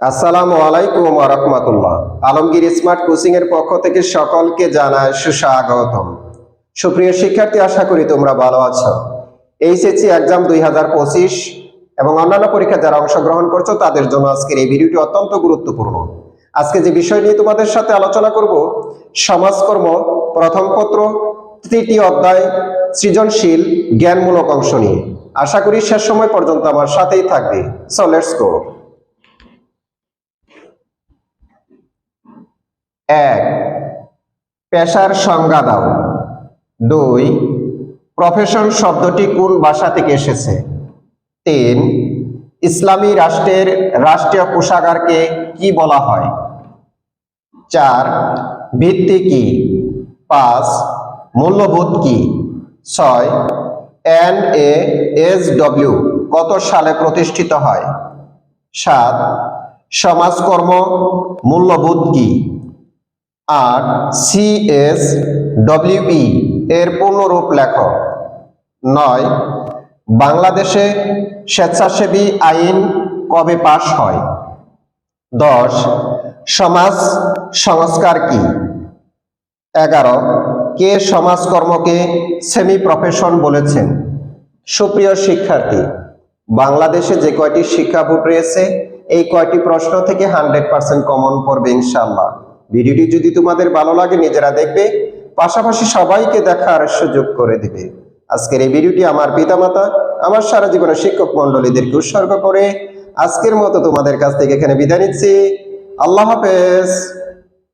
আসসালামু আলাইকুম রহমতুল্লাহ। Alamgir smart coaching এর পক্ষ থেকে সকলকে জানায় সুস্বাগতম। সুপ্রিয় শিক্ষার্থী, আশা করি তোমরা ভালো আছো। এইচএসসি এক্সাম দুই হাজার পঁচিশ এবং অন্যান্য পরীক্ষা যারা অংশগ্রহণ করছ, তাদের জন্য আজকের এই ভিডিওটি অত্যন্ত গুরুত্বপূর্ণ। আজকে যে বিষয় নিয়ে তোমাদের সাথে আলোচনা করব, সমাজকর্ম, প্রথম পত্র, তৃতীয় অধ্যায়, সৃজনশীল, জ্ঞানমূলক অংশ নিয়ে। আশা করি শেষ সময় পর্যন্ত আমার সাথেই থাকবে। সো লেটস গো এক, পেশার সংজ্ঞা দাও। দুই প্রফেশন শব্দটি কোন ভাষা থেকে এসেছে? তিন, ইসলামী রাষ্ট্রের রাষ্ট্রীয় কোষাগারকে কি বলা হয়? চার, ভিত্তি কি? পাঁচ, মূল্যবোধ কি? ছয়, এন এ এস ডব্লিউ, কত সালে প্রতিষ্ঠিত হয়? সাত, সমাজকর্ম মূল্যবোধ কি? আট সিএস ডব্লিউই এর পূর্ণরূপ লেখ। নয়, বাংলাদেশে স্বেচ্ছাসেবী আইন কবে পাশ হয়? দশ, সমাজ সংস্কার কি? এগারো, কে সমাজকর্মকে সেমি প্রফেশন বলেছেন? সুপ্রিয় শিক্ষার্থী, বাংলাদেশে যে কয়টি শিক্ষা রয়েছে, এই কয়টি প্রশ্ন থেকে হান্ড্রেড পার্সেন্ট কমন পড়বে ইনশাল্লাহ ভিডিওটি যদি তোমাদের ভালো লাগে, নিজেরা দেখবে। পাশাপাশি সবাইকে দেখার সুযোগ করে দিবে। আজকের এই ভিডিওটি আমার পিতামাতা, আমার সারা জীবনের শিক্ষক মন্ডলীদেরকে উৎসর্গ করে আজকের মতো তোমাদের কাছ থেকে এখানে বিদায় নিচ্ছি। আল্লাহ হাফেজ।